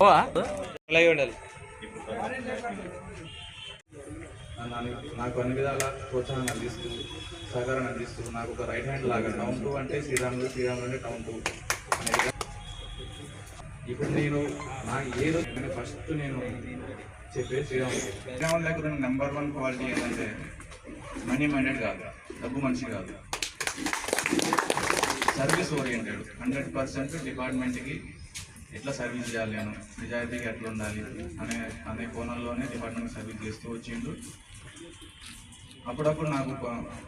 అలాగే ఉండాలి. నాకు అన్ని విధాల ప్రోత్సాహం అందిస్తూ సహకారం అందిస్తూ నాకు ఒక రైట్ హ్యాండ్ లాగా టౌన్ టూ అంటే శ్రీరాములు శ్రీరాములు అంటే టౌన్ టూ ఇప్పుడు నేను నా ఏదో ఫస్ట్ నేను చెప్పేది శ్రీరాములు. శ్రీరాములు దగ్గర నెంబర్ వన్ క్వాలిటీ ఏంటంటే మనీ మైండెడ్ కాదు డబ్బు మనిషి కాదు. సర్వీస్ ఓరియంటెడ్ హండ్రెడ్ పర్సెంట్ డిపార్ట్మెంట్కి ఎట్లా సర్వీస్ చేయాలి నేను నిజాయితీగా ఎట్లా ఉండాలి అనే అనే కోణంలోనే డిపార్ట్మెంట్ సర్వీస్ చేస్తూ వచ్చిండు. అప్పుడప్పుడు నాకు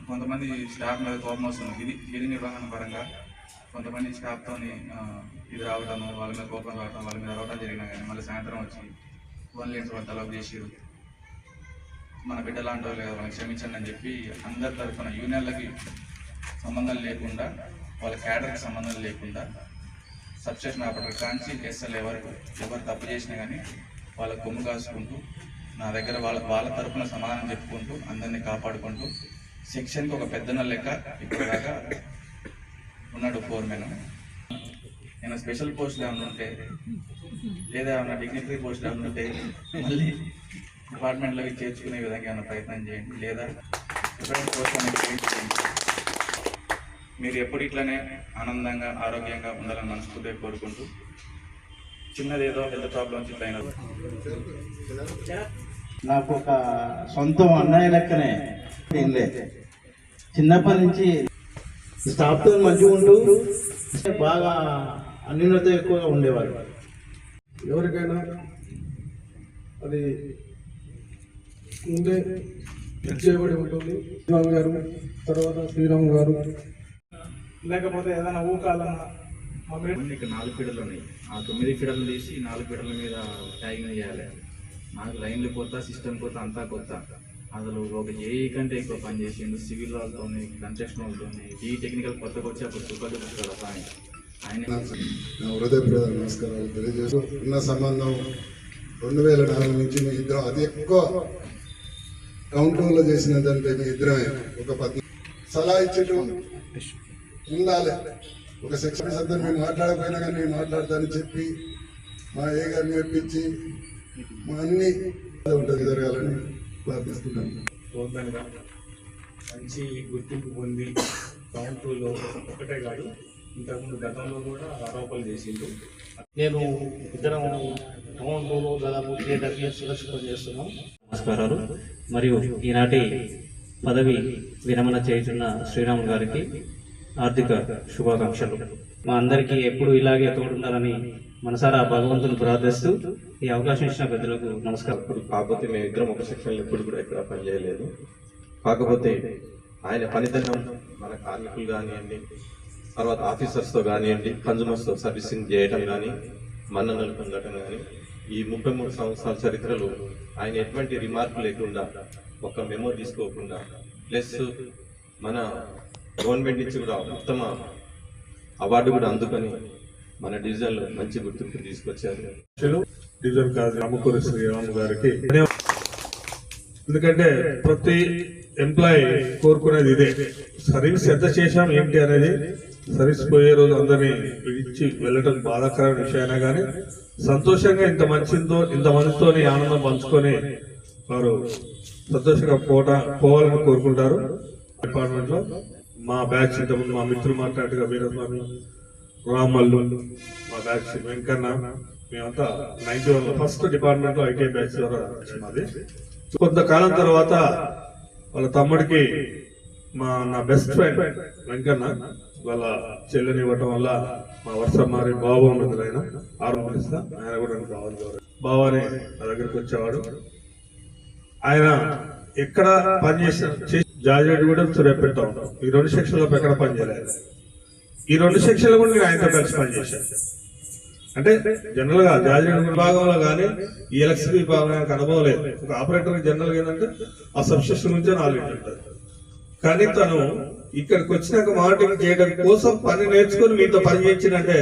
కొంతమంది స్టాఫ్ మీద కోపం వస్తుంది. విధి విధి నిర్వహణ పరంగా కొంతమంది స్టాఫ్తో ఇది రావటం వాళ్ళ మీద కోపం రావటం వాళ్ళ మీద రావటం జరిగినా కానీ మళ్ళీ సాయంత్రం వచ్చి ఫోన్ లేని వాళ్ళు తలపు చేసిరు మన బిడ్డ లాంటి వాళ్ళు కదా వాళ్ళని క్షమించండి అని చెప్పి అందరి తరఫున యూనియన్లకి సంబంధం లేకుండా వాళ్ళ క్యాడర్కి సంబంధం లేకుండా సబ్స్టేషన్ ఆపరేటర్ కాంచి ఎస్ఎల్ ఎవరు ఎవరు తప్పు చేసినా కానీ వాళ్ళ కొమ్ము కాసుకుంటూ నా దగ్గర వాళ్ళ వాళ్ళ తరపున సమాధానం చెప్పుకుంటూ అందరినీ కాపాడుకుంటూ సెక్షన్కి ఒక పెద్దన లెక్క ఇప్పుడు దాకా ఉన్నాడు ఫోర్మెన్ నేను స్పెషల్ పోస్ట్ ఏమైనా ఉంటే లేదా ఏమైనా డిగ్నిటరీ పోస్ట్ ఏమైనా ఉంటే మళ్ళీ డిపార్ట్మెంట్లోకి చేర్చుకునే విధంగా ఏమైనా ప్రయత్నం చేయండి లేదా డిఫరెంట్ పోస్ట్ అనేది చేయండి. మీరు ఎప్పుడు ఇట్లనే ఆనందంగా ఆరోగ్యంగా ఉండాలని మనస్ఫూర్తిగా కోరుకుంటూ చిన్నదేదో హెల్త్ ప్రాబ్లమ్స్ ఇట్లా అయినా నాకు ఒక సొంతం అన్నయ్య లెక్కనే తినలే చిన్నప్పటి నుంచి స్టాఫ్తో మంచిగా ఉంటూ బాగా అన్యూనత ఎక్కువగా ఉండేవాడు ఎవరికైనా అది ముందే చేయబడి ఉంటుంది. శ్రీరామ్ గారు తర్వాత శ్రీరామ్ గారు లేకపోతే ఏదైనా ఊకాలన్నా ఇక్కడ నాలుగు ఫీడర్లు ఉన్నాయి. ఆ తొమ్మిది ఫీడర్లు తీసి నాలుగు ఫీడర్ల మీద ట్యాగింగ్ చేయాలి. నాకు లైన్లు కొత్త సిస్టమ్ కొత్త అంతా కొత్త. అసలు ఒక ఏఈ కంటే ఎక్కువ పని చేసిండు సివిల్ వాళ్ళతో కన్స్ట్రక్షన్ వాళ్ళతో ఈ టెక్నికల్ కొత్తగా వచ్చి అప్పుడు చూస్తారు పని ఆయన హృదయపూర్వక నమస్కారాలు తెలియజేస్తూ ఉన్న సంబంధం రెండు వేల నాలుగు నుంచి మీ ఇద్దరం అతి ఎక్కువ కౌంటర్లో చేసినదంటే మీ ఇద్దరమే ఒక పది సలహా ఇచ్చేటు ఉండాలి. ఒక సెక్షన్ అందరు మేము మాట్లాడకపోయినా కానీ నేను మాట్లాడతానని చెప్పి మా ఏ గారిని మెప్పించి మా అన్ని ఉంటుంది జరగాలని ప్రార్థిస్తున్నాను గవర్నమెంట్గా మంచి గుర్తింపు పొంది కౌంటర్లో ఒకటే కాదు ఇంతకుముందు గతంలో కూడా ఆరోపణలు చేసిండు. నేను ఇద్దరం టౌన్ టూలో దాదాపు ఇయర్స్ సురక్షితం చేస్తున్నాం. నమస్కారాలు. మరియు ఈనాటి పదవి విరమణ చేస్తున్న శ్రీరాములు గారికి ఆర్థిక శుభాకాంక్షలు. మా అందరికీ ఎప్పుడు ఇలాగే తోడుండాలని మనసారా భగవంతుని ప్రార్థిస్తూ ఈ అవకాశం ఇచ్చిన పెద్దలకు నమస్కారం. కాకపోతే మేము ఇద్దరం ఒక సెక్షన్లో ఎప్పుడు కూడా ఇక్కడ పనిచేయలేదు. కాకపోతే ఆయన పనితనం మన కార్మికులు కానివ్వండి తర్వాత ఆఫీసర్స్తో కానివ్వండి కన్జూమర్స్తో సర్వీసింగ్ చేయడం కానీ మన్ననలు పొందడం కానీ ఈ ముప్పై మూడు సంవత్సరాల చరిత్రలో ఆయన ఎటువంటి రిమార్క్ లేకుండా ఒక మెమో తీసుకోకుండా ప్లస్ మన గవర్నమెంట్ నుంచి కూడా ఉత్తమ అవార్డు కూడా అందుకొని మన డివిజన్లో మంచి గుర్తింపు తీసుకొచ్చారు. డివిజన్ కాదు రామకూరి శ్రీరామ్ గారికి ఎందుకంటే ప్రతి ఎంప్లాయీ కోరుకునేది ఇదే. సర్వీస్ ఎంత చేశాం ఏంటి అనేది సర్వీస్ పోయే రోజు అందరినీ విడిచి వెళ్ళటం బాధాకరమైన విషయమైనా కానీ సంతోషంగా ఇంత మంచితో ఇంత మందితోని ఆనందం పంచుకొని వారు సంతోషంగా పోట పోవాలని కోరుకుంటారు. డిపార్ట్మెంట్లో మా బ్యాచ్ ఇంతకుముందు మా మిత్రులు మాట్లాడుగా వీరస్వామి రామల్లు మా బ్యాచ్ వెంకన్న. మేమంతా నైన్టీ వన్ ఫస్ట్ డిపార్ట్మెంట్లో ఐటీ బ్యాచ్ ద్వారా వచ్చినది కొంతకాలం తర్వాత వాళ్ళ తమ్ముడికి మా నా బెస్ట్ ఫ్రెండ్ వెంకన్న వాళ్ళ చెల్లెని ఇవ్వటం వల్ల మా వర్ష మారి బాబు ఉన్నది ఆయన ఆరంభిస్తా ఆయన కూడా నాకు రావాలి బాబాని నా దగ్గరికి వచ్చేవాడు. ఆయన ఎక్కడ పనిచేసిన జాజెడ్ కూడా సూర్యాపేట ఉంటాం ఈ రెండు సెక్షన్లో ఎక్కడ పనిచేయలేదు ఈ రెండు సెక్షన్లు కూడా నేను ఆయనతో కలిసి పనిచేశాను అంటే జనరల్గా జాజిరెడ్డి విభాగంలో కానీ ఈ విభాగంలో నాకు అనుభవం లేదు ఒక ఆపరేటర్ జనరల్గా ఏంటంటే ఆ సబ్స్టేషన్ నుంచే ఉంటుంది. కానీ తను ఇక్కడికి వచ్చినాక మానిటరింగ్ చేయడం కోసం పని నేర్చుకుని మీతో పని చేయించినంటే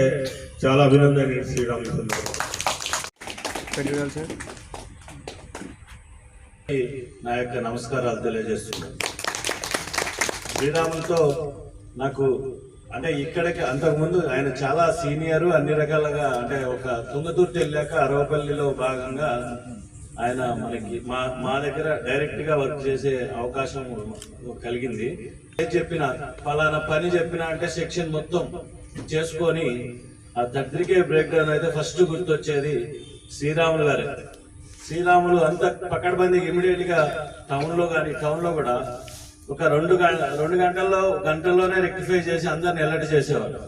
చాలా అభినందన శ్రీరామచంద్ర నా యొక్క నమస్కారాలు తెలియజేస్తున్నాను. శ్రీరాములతో నాకు అంటే ఇక్కడికి అంతకుముందు ఆయన చాలా సీనియర్ అన్ని రకాలుగా అంటే ఒక తుంగతుర్తి వెళ్ళాక అరవపల్లిలో భాగంగా ఆయన మనకి మా మా దగ్గర డైరెక్ట్గా వర్క్ చేసే అవకాశం కలిగింది. చెప్పిన ఫలానా పని చెప్పిన అంటే సెక్షన్ మొత్తం చేసుకొని ఆ దగ్గరికే బ్రేక్ డౌన్ అయితే ఫస్ట్ గుర్తొచ్చేది శ్రీరాములు గారే. శ్రీరాములు అంత పకడ్బందీకి ఇమీడియట్గా టౌన్లో కానీ టౌన్లో కూడా ఒక రెండు గంట రెండు గంటల్లో గంటల్లోనే రెక్టిఫై చేసి అందరిని అలర్ట్ చేసేవారు.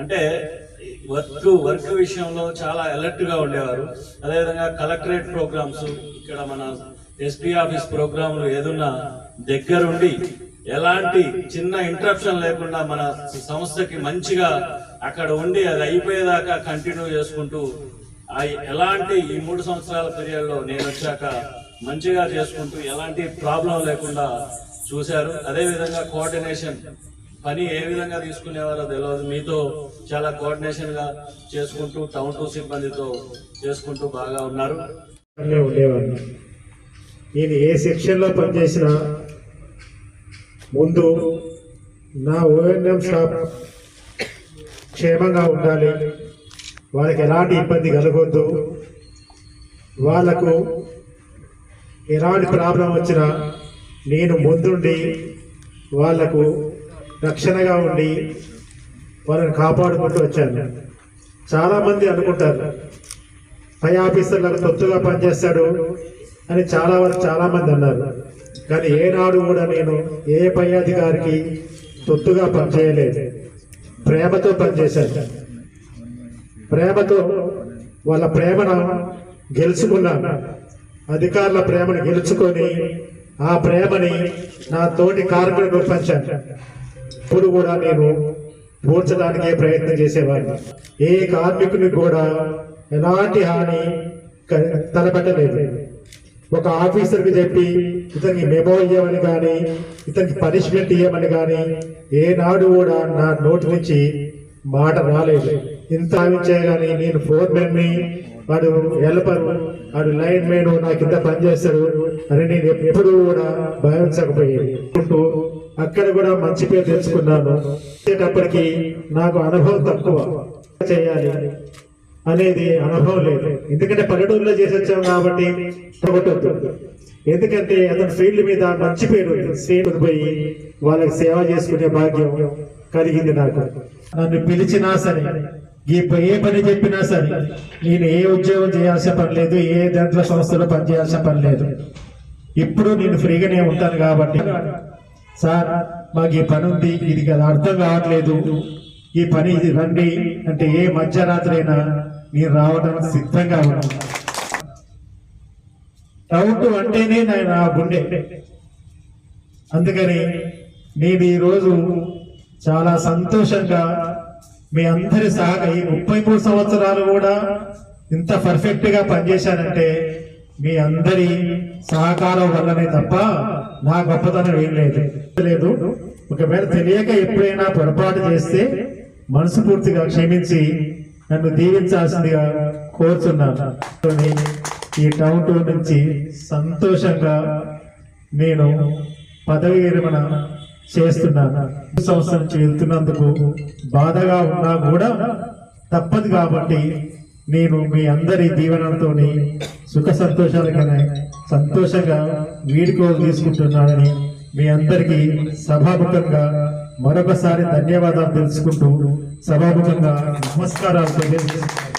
అంటే వర్క్ వర్క్ విషయంలో చాలా అలర్ట్గా ఉండేవారు. అదేవిధంగా కలెక్టరేట్ ప్రోగ్రామ్స్ ఇక్కడ మన ఎస్పీ ఆఫీస్ ప్రోగ్రాంలు ఏదున్నా దగ్గరుండి ఎలాంటి చిన్న ఇంటరప్షన్ లేకుండా మన సంస్థకి మంచిగా అక్కడ ఉండి అది అయిపోయేదాకా కంటిన్యూ చేసుకుంటూ ఎలాంటి ఈ మూడు సంవత్సరాల పీరియడ్లో నేను వచ్చాక మంచిగా చేసుకుంటూ ఎలాంటి ప్రాబ్లం లేకుండా చూశారు. అదే విధంగా కోఆర్డినేషన్ పని ఏ విధంగా తీసుకునేవారో తెలియదు మీతో చాలా కోఆర్డినేషన్గా చేసుకుంటూ టౌన్ టు సిబ్బందితో చేసుకుంటూ బాగా ఉన్నారు. అనే ఉండేవాడిని నేను ఏ సెక్షన్లో పనిచేసినా ముందు నా ఓఎన్ఎం స్టాఫ్ క్షేమంగా ఉండాలి. వాళ్ళకి ఎలాంటి ఇబ్బంది కలగొద్దు. వాళ్ళకు ఎలాంటి ప్రాబ్లం వచ్చినా నేను ముందుండి వాళ్ళకు రక్షణగా ఉండి వాళ్ళని కాపాడుకుంటూ వచ్చాను. చాలామంది అనుకుంటారు పై ఆఫీసర్లకు తొత్తుగా పనిచేస్తాడు అని చాలా వరకు చాలామంది అన్నారు. కానీ ఏనాడు కూడా నేను ఏ పై అధికారికి తొత్తుగా పనిచేయలేదు. ప్రేమతో పనిచేశాను. ప్రేమతో వాళ్ళ ప్రేమను గెలుచుకున్నాను. అధికారుల ప్రేమను గెలుచుకొని ఆ ప్రేమని నా తోటి కార్మికులకు పంచాను ఇప్పుడు కూడా నేను పూడ్చడానికే ప్రయత్నం చేసేవాడిని. ఏ కార్మికుని కూడా ఎలాంటి హాని క- తలపెట్టలేదు. ఒక ఆఫీసర్కి చెప్పి ఇతనికి మెమో ఇవ్వమని కానీ ఇతనికి పనిష్మెంట్ ఇవ్వమని కానీ ఏనాడు కూడా నా నోటి నుంచి మాట రాలేదు. ఇంత ఆవించే కానీ నేను ఫోర్మెన్ని వాడు హెల్పర్ వాడు లైన్ మెన్ నా కింద పనిచేస్తాడు. అని నేను ఎప్పుడు కూడా భావించకపోయేది అక్కడ కూడా మంచి పేరు తెలుసుకున్నాను వచ్చేటప్పటికి నాకు అనుభవం తక్కువ. చేయాలి అనేది అనుభవం లేదు. ఎందుకంటే పల్లెటూరులో చేసి వచ్చాం కాబట్టి కొట్టొద్దు ఎందుకంటే అతని ఫీల్డ్ మీద మంచి పేరు ఉంది. సేమ్ పోయి వాళ్ళకి సేవ చేసుకునే భాగ్యం కలిగింది నాకు. నన్ను పిలిచినా సరే ఈ ప- ఏ పని చెప్పినా సరే నేను ఏ ఉద్యోగం చేయాల్సిన పని లేదు ఏ దాంట్లో సంస్థలో పని చేయాల్సిన పని లేదు. ఇప్పుడు నేను ఫ్రీగానే ఉంటాను కాబట్టి సార్ మాకు ఈ పని ఉంది ఇది కదా అర్థం కావట్లేదు. ఈ పని ఇది రండి అంటే ఏ మధ్యరాత్రి అయినా నేను రావడం సిద్ధంగా ఉన్నాను డౌట్ అంటేనే నేను నా గుండె. అందుకని నేను ఈరోజు చాలా సంతోషంగా మీ అందరి సహక ఈ ముప్పై మూడు సంవత్సరాలు కూడా ఇంత పర్ఫెక్ట్గా పనిచేశానంటే మీ అందరి సహకారం వల్లనే తప్ప నా గొప్పతనం ఏం లేదు. లేదు. ఒకవేళ తెలియక ఎప్పుడైనా పొరపాటు చేస్తే మనస్ఫూర్తిగా క్షమించి నన్ను దీవించాల్సిందిగా కోరుతున్నాను ఈ టౌన్ టూర్ నుంచి సంతోషంగా నేను పదవి విరమణ చేస్తున్నాను ఈ సంవత్సరం నుంచి వెళ్తున్నందుకు బాధగా ఉన్నా కూడా తప్పదు కాబట్టి నేను మీ అందరి దీవెనలతోని సుఖ సంతోషాలకనే సంతోషంగా వీడుకోలు తీసుకుంటున్నానని మీ అందరికీ సభాముఖంగా మరొకసారి ధన్యవాదాలు తెలుసుకుంటూ సభాముఖంగా నమస్కారాలు తెలియజేస్తున్నాను.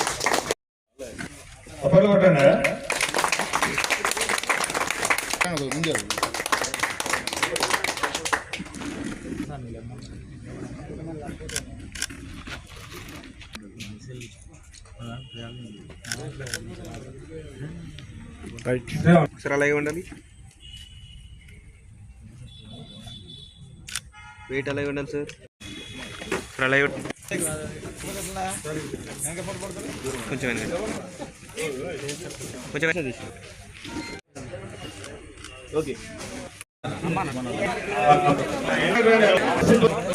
సార్ అలాగే ఉండాలి. వెయిట్ అలాగే ఉండాలి సార్. సార్ అలాగే కొంచెం కొంచెం ఓకే. సరే,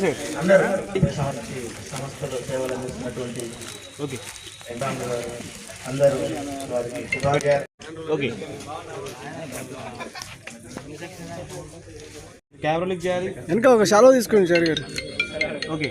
సార్. అందరూ సంస్థలో సేవలు అందిస్తున్నటువంటి అందరూ వారికి శుభాకాంక్షలు. ఓకే. కెమెరా లిక్ చేయాలి. వెనక ఒక షాలో తీసుకోండి సార్ గారు. ఓకే.